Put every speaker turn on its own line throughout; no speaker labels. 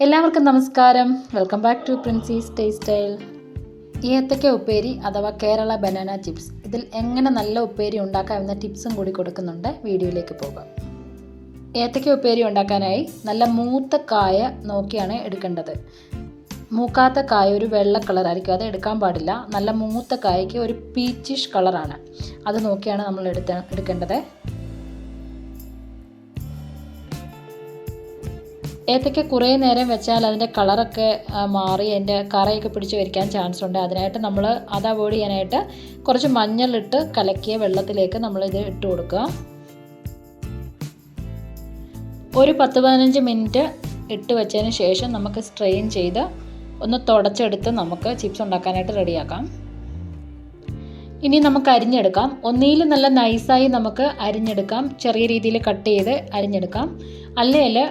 എല്ലാവർക്കും നമസ്കാരം. Welcome back to princess taste style ഏത്തക്ക ഉപ്പേരി അഥവാ കേരള ബനാന ചിപ്സ്. ഇതിൽ എങ്ങനെ നല്ല ഉപ്പേരി ഉണ്ടാക്കാം എന്ന ടിപ്സും കൂടി കൊടുക്കുന്നുണ്ട്. വീഡിയോയിലേക്ക് പോകാം. ഏത്തക്ക ഉപ്പേരി ഉണ്ടാക്കാനായി നല്ല മൂത്ത കായ നോക്കിയാണ് എടുക്കേണ്ടത്. മൂക്കാത്ത കായ ഒരു വെള്ള കളറായിരിക്കും. അത് എടുക്കാൻ പാടില്ല. നല്ല മൂത്ത കായയ്ക്ക് ഒരു പീച്ചിഷ് കളറാണ്. അത് നോക്കിയാണ് നമ്മൾ എടുത്ത എടുക്കേണ്ടത്. ഏത്തയ്ക്ക കുറേ നേരം വെച്ചാൽ അതിന്റെ കളറൊക്കെ മാറി അതിന്റെ കറയൊക്കെ പിടിച്ച് വരിക്കാൻ ചാൻസ് ഉണ്ട്. അതിനായിട്ട് നമ്മൾ അത് അവോയ്ഡ് ചെയ്യാനായിട്ട് കുറച്ച് മഞ്ഞളിട്ട് കലക്കിയ വെള്ളത്തിലേക്ക് നമ്മളിത് ഇട്ട് കൊടുക്കുക. ഒരു പത്ത് പതിനഞ്ച് മിനിറ്റ് ഇട്ട് വെച്ചതിന് ശേഷം നമുക്ക് സ്ട്രെയിൻ ചെയ്ത് ഒന്ന് തുടച്ചെടുത്ത് നമുക്ക് ചിപ്സ് ഉണ്ടാക്കാനായിട്ട് റെഡിയാക്കാം. ഇനി നമുക്ക് അരിഞ്ഞെടുക്കാം. ഒന്നിയിൽ നല്ല നൈസായി നമുക്ക് അരിഞ്ഞെടുക്കാം. ചെറിയ രീതിയിൽ കട്ട് ചെയ്ത് അരിഞ്ഞെടുക്കാം. അല്ലെങ്കിൽ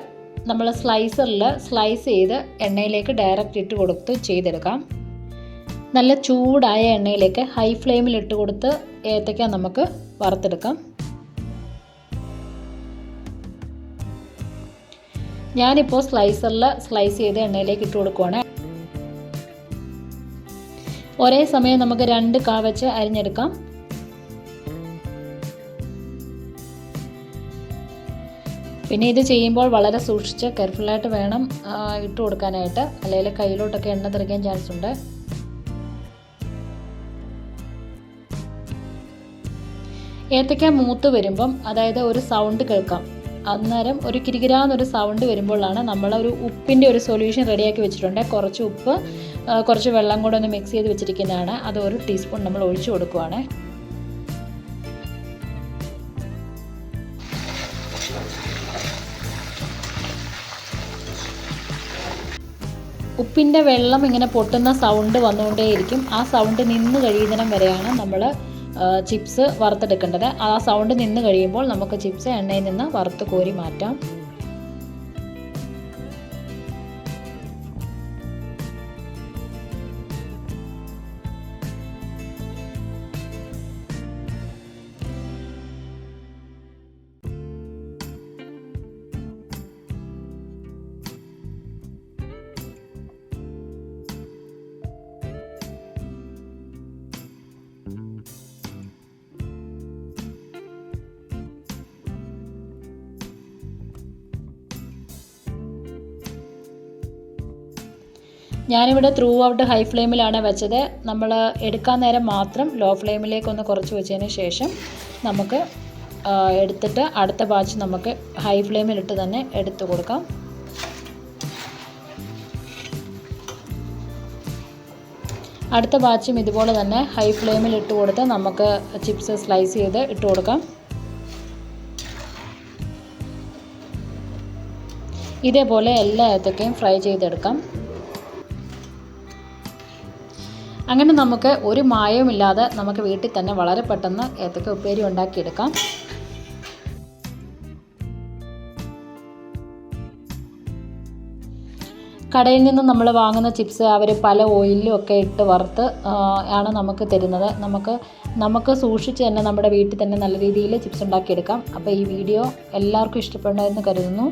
നമ്മൾ സ്ലൈസറിൽ സ്ലൈസ് ചെയ്ത് എണ്ണയിലേക്ക് ഡയറക്റ്റ് ഇട്ട് കൊടുത്ത് ചെയ്തെടുക്കാം. നല്ല ചൂടായ എണ്ണയിലേക്ക് ഹൈ ഫ്ലെയിമിൽ ഇട്ട് കൊടുത്ത് ഏത്തയ്ക്ക നമുക്ക് വറുത്തെടുക്കാം. ഞാനിപ്പോൾ സ്ലൈസറിൽ സ്ലൈസ് ചെയ്ത് എണ്ണയിലേക്ക് ഇട്ട് കൊടുക്കുവാണ്. ഒരേ സമയം നമുക്ക് രണ്ട് കാ വെച്ച് അരിഞ്ഞെടുക്കാം. പിന്നെ ഇത് ചെയ്യുമ്പോൾ വളരെ സൂക്ഷിച്ച് കെയർഫുള്ളായിട്ട് വേണം ഇട്ട് കൊടുക്കാനായിട്ട്. അല്ലെങ്കിൽ കയ്യിലോട്ടൊക്കെ എണ്ണ തെറിക്കാൻ ചാൻസ് ഉണ്ട്. ഏത്തയ്ക്ക മൂത്ത് വരുമ്പം അതായത് ഒരു സൗണ്ട് കേൾക്കാം. അന്നേരം ഒരു കിരികിരാന്നൊരു സൗണ്ട് വരുമ്പോഴാണ് നമ്മൾ ഒരു ഉപ്പിന്റെ ഒരു സൊല്യൂഷൻ റെഡിയാക്കി വെച്ചിട്ടുണ്ട്. കുറച്ച് ഉപ്പ് കുറച്ച് വെള്ളം കൂടെ ഒന്ന് മിക്സ് ചെയ്ത് വെച്ചിരിക്കുന്നതാണ്. അത് ഒരു ടീസ്പൂൺ നമ്മൾ ഒഴിച്ചു കൊടുക്കുവാണ്. ഉപ്പിന്റെ വെള്ളം ഇങ്ങനെ പൊട്ടുന്ന സൗണ്ട് വന്നുകൊണ്ടേയിരിക്കും. ആ സൗണ്ട് നിന്ന് കഴിയുന്നിടം വരെയാണ് നമ്മൾ ചിപ്സ് വറുത്തെടുക്കേണ്ടത്. ആ സൗണ്ട് നിന്ന് കഴിയുമ്പോൾ നമുക്ക് ചിപ്സ് എണ്ണയിൽ നിന്ന് വറുത്ത് കോരി മാറ്റാം. ഞാനിവിടെ ത്രൂ ഔട്ട് ഹൈ ഫ്ലെയിമിലാണ് വെച്ചത്. നമ്മൾ എടുക്കാൻ നേരം മാത്രം ലോ ഫ്ലെയിമിലേക്ക് ഒന്ന് കുറച്ച് വെച്ചതിന് ശേഷം നമുക്ക് എടുത്തിട്ട് അടുത്ത ബാച്ച് നമുക്ക് ഹൈ ഫ്ലെയിമിലിട്ട് തന്നെ എടുത്തു കൊടുക്കാം. അടുത്ത ബാച്ചും ഇതുപോലെ തന്നെ ഹൈ ഫ്ലെയിമിൽ ഇട്ട് കൊടുത്ത് നമുക്ക് ചിപ്സ് സ്ലൈസ് ചെയ്ത് ഇട്ട് കൊടുക്കാം. ഇതേപോലെ എല്ലാ ഏത്തക്കയും ഫ്രൈ ചെയ്തെടുക്കാം. അങ്ങനെ നമുക്ക് ഒരു മായവുമില്ലാതെ നമുക്ക് വീട്ടിൽ തന്നെ വളരെ പെട്ടെന്ന് ഏത്തക്ക ഉപ്പേരി ഉണ്ടാക്കിയെടുക്കാം. കടയിൽ നിന്ന് നമ്മൾ വാങ്ങുന്ന ചിപ്സ് അവർ പല ഓയിലും ഒക്കെ ഇട്ട് വറുത്ത് ആണ് നമുക്ക് തരുന്നത്. നമുക്ക് നമുക്ക് സൂക്ഷിച്ച് തന്നെ നമ്മുടെ വീട്ടിൽ തന്നെ നല്ല രീതിയിൽ ചിപ്സ് ഉണ്ടാക്കിയെടുക്കാം. അപ്പോൾ ഈ വീഡിയോ എല്ലാവർക്കും ഇഷ്ടപ്പെടുന്നതെന്ന് കരുതുന്നു.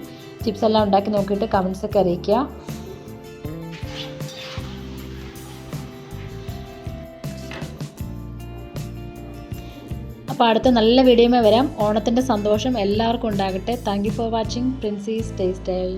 ചിപ്സ് എല്ലാം ഉണ്ടാക്കി നോക്കിയിട്ട് കമൻസൊക്കെ അറിയിക്കുക. അപ്പോൾ അടുത്ത നല്ല വീഡിയോമേ വരാം. ഓണത്തിന്റെ സന്തോഷം എല്ലാവർക്കും ഉണ്ടാകട്ടെ. Thank you for watching princess taste style